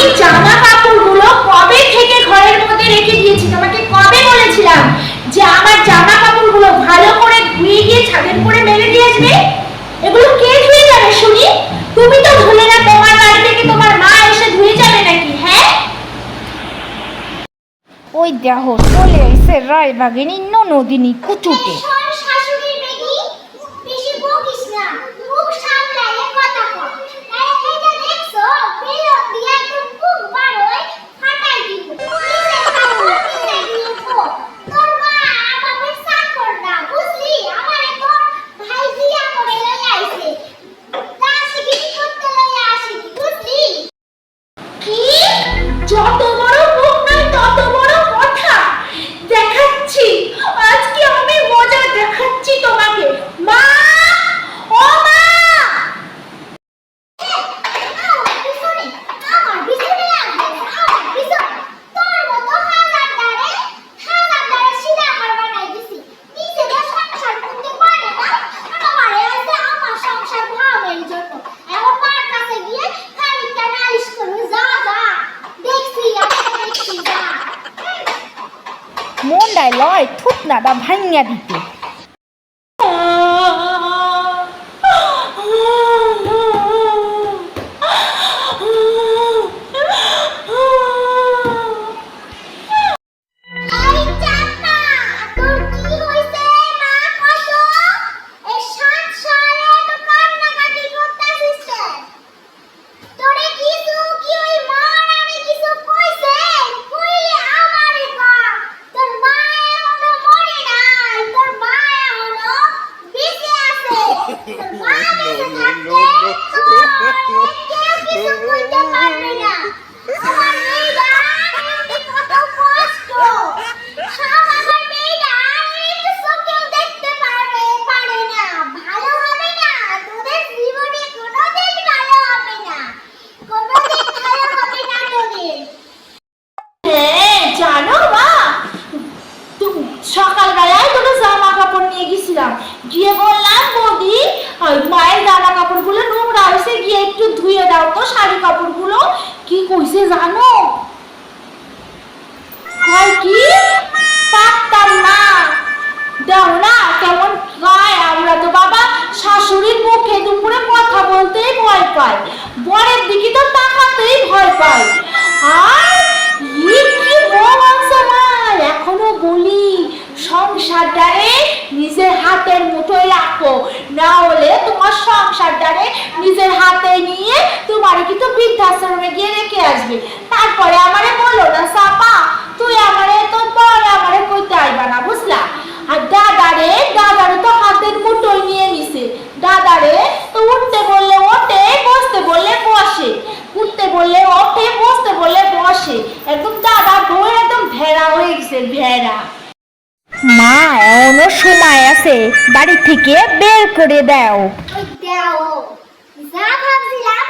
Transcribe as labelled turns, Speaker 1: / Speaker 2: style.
Speaker 1: আমি জামা কাপড়গুলো কবে থেকে ঘরের মধ্যে রেখে দিয়েছি? তোমাকে কবে বলেছিলাম যে আমার জামা কাপড়গুলো ভালো করে ধুয়ে গিয়ে ছাদের উপরে মেলে দিয়ে আসবে? এগুলো কে ধুয়ে যাবে শুনি? তুমি তো ধুলে না তোমার বাড়ি থেকে তোমার মা এসে ধুয়ে যাবে নাকি হ্যাঁ?
Speaker 2: ওই দেহ চলে এসে রায় বাগিনী নদিনী কুচুটে মন্ডায় লয় থুতনাটা ভাঙিয়া দিতে
Speaker 1: সকালবেলায় দুটো জামা কাপড় নিয়ে গেছিলাম। গিয়ে বললাম মায়ের জামা কাপড়গুলো নোংরা হয়েছে, গিয়ে একটু ধুয়ে দাও তো শাড়ি কাপড়গুলো। কি কইছে জানো? হয় কি? পারতাম না দাও না কেমন গায় আমরা তো বাবা শাশুড়ির মুখে দুপুরে কথা বলতেই ভয় পাই। বরের দিকে তো তাকাতেই ভয় পাই। আর কি এখনও বলি, সংসারটারে নিজের হাতের মুঠোয় রাখো। না হলে তোমার সংসারটারে নিজের হাতে নিয়ে তোমার কিন্তু বৃদ্ধাশ্রমে গিয়ে রেখে আসবে। তারপরে আমারে বলো না, সাপা, তুই আমারে, তোর পরে আমারে কইতে আইবা না, বুঝলা? আর দাদারে দাদারে তো হাতের মুঠোয় নিয়ে নিছে। দাদারে তো উঠতে বললে ওঠে, বসতে বললে বসে। উঠতে বললে ওঠে, বসতে বললে বসে। একদম দাদা বই একদম ভেড়া হয়ে গেছে, ভেড়া।
Speaker 2: মা এমনও সময় আছে। বাড়ি থেকে বের করে দাও।
Speaker 3: ওই দাও যা ভাবছিলাম